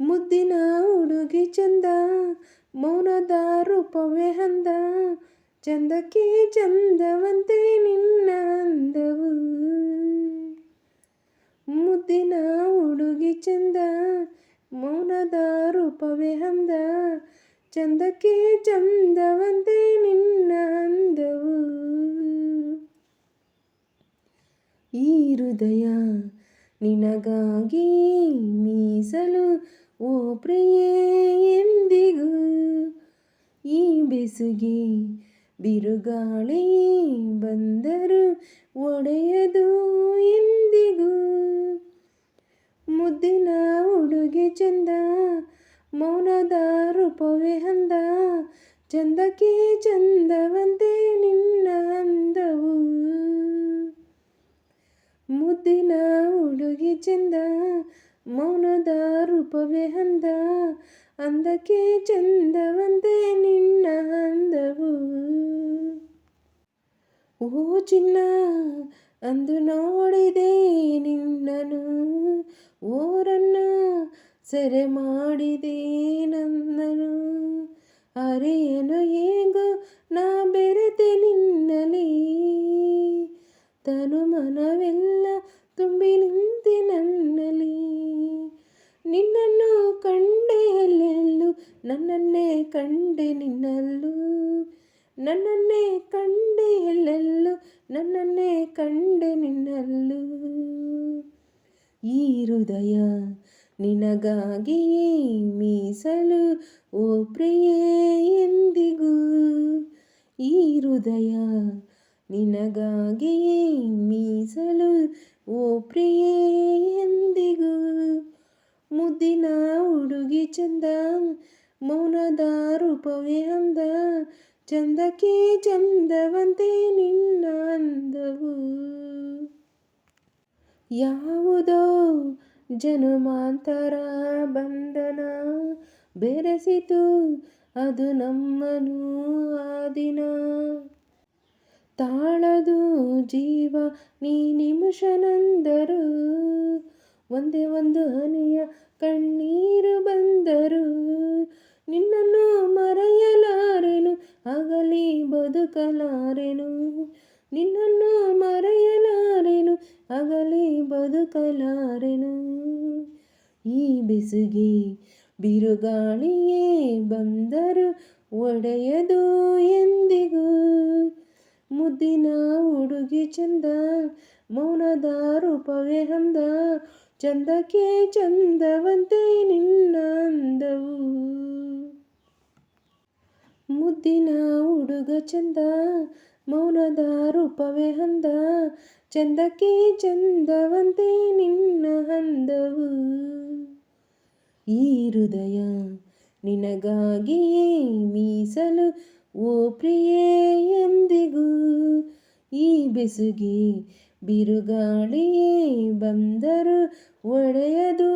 ಮುದ್ದಿನ ಹುಡುಗಿ ಚಂದ, ಮೌನದ ರೂಪವೇ ಅಂದ. ಚಂದಕ್ಕೆ ಚಂದವಂತೆ ನಿನ್ನ ಅಂದವು ಮುದ್ದಿನ ಹುಡುಗಿ ಚಂದ, ಮೌನದ ರೂಪವೇ ಅಂದ. ಚಂದಕ್ಕೆ ಚಂದವಂತೆ ನಿನ್ನ ಅಂದವು ಈ ಹೃದಯ ನಿನಗಾಗಿ ಮೀಸಲು ಓ ಪ್ರಿಯೇ, ಎಂದಿಗೂ ಈ ಬೆಸುಗೆ ಬಿರುಗಾಳಿ ಬಂದರು ಒಡೆಯದು ಎಂದಿಗೂ. ಮುದ್ದಿನ ಉಡುಗೆ ಚಂದ, ಮೌನದ ರೂಪವೇ ಹಂದ ಚಂದಕ್ಕೆ ಚಂದವಂತೆ ನಿನ್ನ ಅಂದವು. ಮುದ್ದಿನ ಉಡುಗೆ ಚಂದ ಮೌನದ ರೂಪವೇ ಅಂದ. ಅಂದಕ್ಕೆ ಚಂದವಂತೆ ನಿನ್ನ ಅಂದವು. ಓ ಚಿನ್ನ, ಅಂದು ನೋಡಿದೆ ನಿನ್ನನು ಓರನ್ನ ಸೆರೆ ಮಾಡಿದೆ ನನ್ನನು ಅರೆಯನು ಹೇಗೋ ನಾ ಬೆರೆತೆ ನಿನ್ನಲಿ ತನು ಮನವೆಲ್ಲ ತುಂಬಿ ನಿಂತೆ ನನ್ನಲಿ ನಿನ್ನನ್ನು ಕಂಡೆ ಎಲ್ಲೆಲ್ಲೂ ನನ್ನನ್ನೇ ಕಂಡೆ ನಿನ್ನಲ್ಲೂ. ನನ್ನನ್ನೇ ಕಂಡೆ ಎಲ್ಲೆಲ್ಲೂ ನನ್ನನ್ನೇ ಕಂಡೆ ನಿನ್ನಲ್ಲೂ. ಈ ಹೃದಯ ನಿನಗಾಗಿಯೇ ಮೀಸಲು, ಓ ಪ್ರಿಯೇ, ಎಂದಿಗೂ. ಈ ಹೃದಯ ನಿನಗಾಗಿಯೇ ಮೀಸಲು, ಓ ಪ್ರಿಯೇ, ಎಂದಿಗೂ. ಮುದ್ದಿನ ಹುಡುಗಿ ಚಂದ. ಮೌನದ ರೂಪವೇ ಅಂದ. ಚಂದಕ್ಕೆ ಚಂದವಂತೆ ನಿನ್ನ ಅಂದವು. ಯಾವುದೋ ಜನುಮಾಂತರ ಬಂಧನ ಬೆರೆಸಿತು. ಅದು ನಮ್ಮನು ಆ ದಿನ ತಾಳದು ಜೀವ ನೀ ನಿಮಿಷನಂದರು. ಒಂದೇ ಒಂದು ಹನಿಯ ಕಣ್ಣೀರು ಬಂದರು ನಿನ್ನನ್ನು ಮರೆಯಲಾರೆನು ಅಗಲಿ ಬದುಕಲಾರೆನು. ನಿನ್ನನ್ನು ಮರೆಯಲಾರೆನು ಅಗಲಿ ಬದುಕಲಾರೆನು. ಈ ಬಿಸುಗೆ ಬಿರುಗಾಳಿಯೇ ಬಂದರು ಒಡೆಯದು ಎಂದಿಗೂ. ಮುದ್ದಿನ ಉಡುಗಿ ಚಂದ, ಮೌನದ ರೂಪವೇ ಅಂದ ಚಂದಕ್ಕೆ ಚಂದವಂತೆ ನಿನ್ನ ಅಂದವು ಮುದ್ದಿನ ಹುಡುಗ ಚಂದ, ಮೌನದ ರೂಪವೇ ಹಂದ ಚಂದಕ್ಕೆ ಚಂದವಂತೆ ನಿನ್ನ ಅಂದವು. ಈ ಹೃದಯ ನಿನಗಾಗಿಯೇ ಮೀಸಲು, ಓ ಪ್ರಿಯೇ ಎಂದಿಗೂ ಈ ಬೆಸುಗೆ ಬಿರುಗಾಳಿಯೇ ಬಂದರು ಒಡೆಯದು